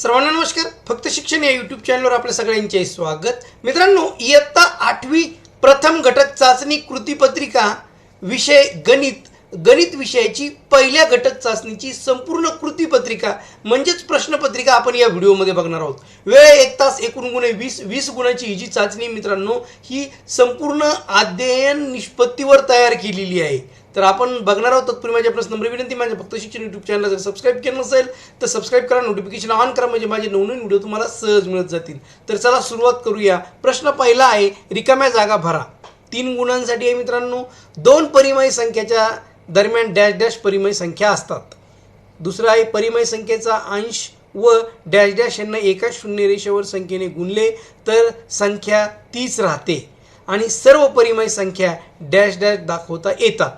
सर्वांना नमस्कार. फक्त शिक्षण या यूट्यूब चॅनलवर आपल्या सगळ्यांचे स्वागत. मित्रांनो इयत्ता आठवी प्रथम घटक चाचणी कृतीपत्रिका विषय गणित गणित विषयाची पहिल्या घटक चाचणीची संपूर्ण कृतीपत्रिका म्हणजेच प्रश्नपत्रिका आपण या व्हिडिओमध्ये बघणार आहोत. वेळ एक तास एकूण गुणे वीस वीस गुणांची ही जी चाचणी मित्रांनो ही संपूर्ण अध्ययन निष्पत्तीवर तयार केलेली आहे. तर आपण बघणार आहोत तत्पूर्वी माझ्या प्रश्न नंबर विनंती माझ्या फक्त शिक्षण यूट्यूब चॅनल जर सबस्क्राईब केलं नसेल तर सबस्क्राईब करा नोटिफिकेशन ऑन करा म्हणजे माझे नवनवीन व्हिडिओ तुम्हाला सहज मिळत जातील. तर चला सुरुवात करूया. प्रश्न पहिला आहे रिकाम्या जागा भरा. तीन गुणांसाठी आहे मित्रांनो दोन परिमय संख्येच्या दरम्यान डॅश डॅश परिमय संख्या असतात. दुसरं आहे परिमय संख्येचा अंश व डॅश डॅश यांना एका शून्य रेषेवर संख्येने गुणले तर संख्या तीच राहते. आणि सर्व परिमय संख्या डॅश डॅश दाखवता येतात.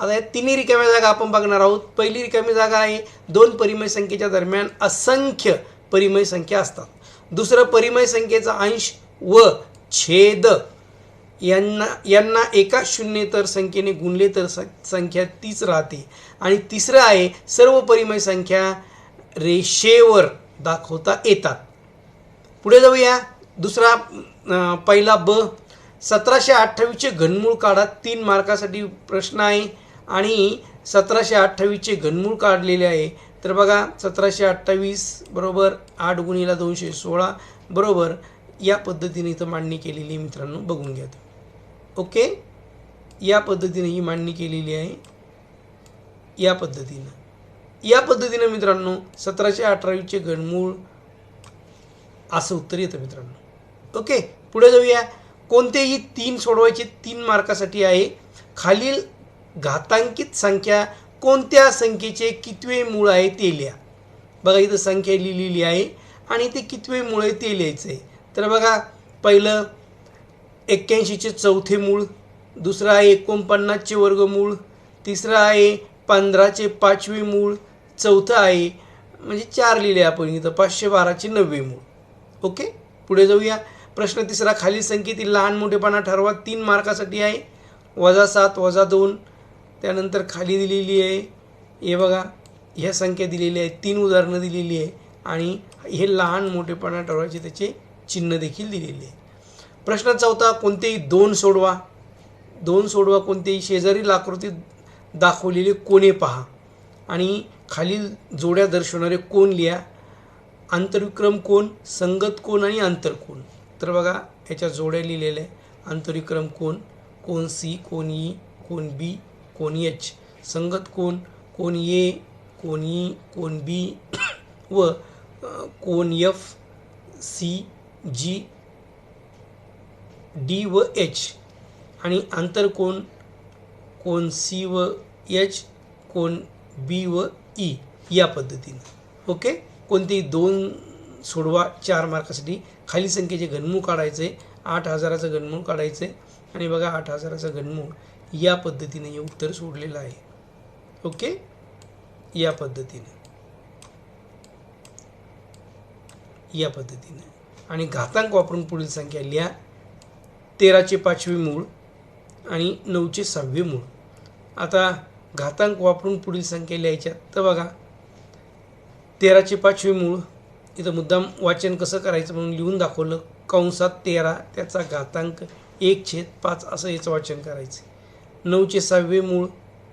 आता या तिन्ही रिकाम्या जागा आपण बघणार आहोत. पहिली रिकामी जागा आहे. दोन परिमय संख्येच्या दरम्यान असंख्य परिमय संख्या असतात. दुसरं परिमय संख्येचा अंश व छेद. यांना यांना एका शून्य तर संख्येने गुणले तर संख्या तीच राहते. आणि तिसरं आहे सर्व परिमय संख्या रेषेवर दाखवता येतात. पुढे जाऊया. दुसरा पहिला ब. सतराशे अठ्ठावीसचे घनमूळ काढा. तीन मार्कासाठी प्रश्न आहे. आणि सतराशे अठ्ठावीसचे घनमूळ काढलेले आहे. तर बघा सतराशे अठ्ठावीस बरोबर आठ गुणीला दोनशे सोळा बरोबर या पद्धतीने इथं मांडणी केलेली आहे मित्रांनो बघून घ्या ओके? या पद्धतीने ही मांडणी केलेली आहे. या पद्धतीनं. या पद्धतीनं मित्रांनो सतराशे अठरावीसचे घनमूळ असं उत्तर येतं मित्रांनो. ओके? पुढे जाऊया. कोणतेही तीन सोडवायचे तीन मार्कासाठी आहे. खालील घातांकित संख्या कोणत्या संख्येचे कितवे मूळ आहे ते लिहा. बघा इथं संख्या लिहिलेली आहे आणि ते कितवे मूळ आहे ते लिहायचं आहे तर बघा पहिलं एक्क्याऐंशीचे चौथे मूळ दुसरं आहे एकोणपन्नासचे वर्गमूळ तिसरं आहे पंधराचे पाचवे मूळ चौथं आहे म्हणजे चार लिहिले आपण इथं पाचशे बाराचे नववे मूळ. ओके? पुढे जाऊया. प्रश्न तिसरा खालील संख्येतील लहान मोठेपणा ठरवा तीन मार्कासाठी आहे. वजा सात वजा दोन त्यानंतर खाली दिलेली आहे हे बघा ह्या संख्या दिलेल्या आहेत तीन उदाहरणं दिलेली आहे आणि हे लहान मोठेपणा ठरवायचे त्याचे चिन्ह देखील दिलेले आहे. प्रश्न चौथा कोणतेही दोन सोडवा. दोन सोडवा कोणतेही शेजारील आकृतीत दाखवलेले कोणे पहा. आणि खालील जोड्या दर्शवणारे कोण लिहा. आंतरविक्रम कोण संगत कोण आणि आंतरकोण तर बघा ह्याच्या जोड्या लिहिलेल्या आहे. आंतरविक्रम कोण कोण सी कोण ई कोण बी कोण एच संगत कोण? कोण ए कोण ई कोण बी व कोण एफ सी जी डी व एच आणि आंतरकोण कोण? सी व एच कोण बी व ई या पद्धतीनं. ओके? कोणतेही दोन सोडवा चार मार्कासाठी. खाली संख्येचे घनमूळ काढायचे. आठ हजाराचं घनमूळ काढायचे. आणि बघा आठ हजाराचं घनमूळ. या पद्धतीने हे उत्तर सोडलेलं आहे. ओके या पद्धतीने. या पद्धतीने. आणि घातांक वापरून पुढील संख्या लिहा. तेराचे पाचवे मूळ आणि नऊचे सहावे मूळ. आता घातांक वापरून पुढील संख्या लिहायच्या. तर बघा तेराचे पाचवे मूळ. इथं मुद्दाम वाचन कसं करायचं म्हणून लिहून दाखवलं. कंसात तेरा त्याचा घातांक एक छेद पाच असं याचं वाचन करायचं. नऊचे सहावे मूळ.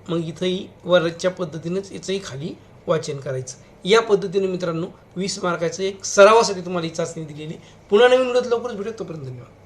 मग इथंही वरच्या पद्धतीनेच याचंही खाली वाचन करायचं. या पद्धतीने मित्रांनो वीस मार्काचं एक सरावासाठी तुम्हाला ही चाचणी दिलेली. पुन्हा नवीन व्हिडिओत लवकरच भेटू. तोपर्यंत धन्यवाद.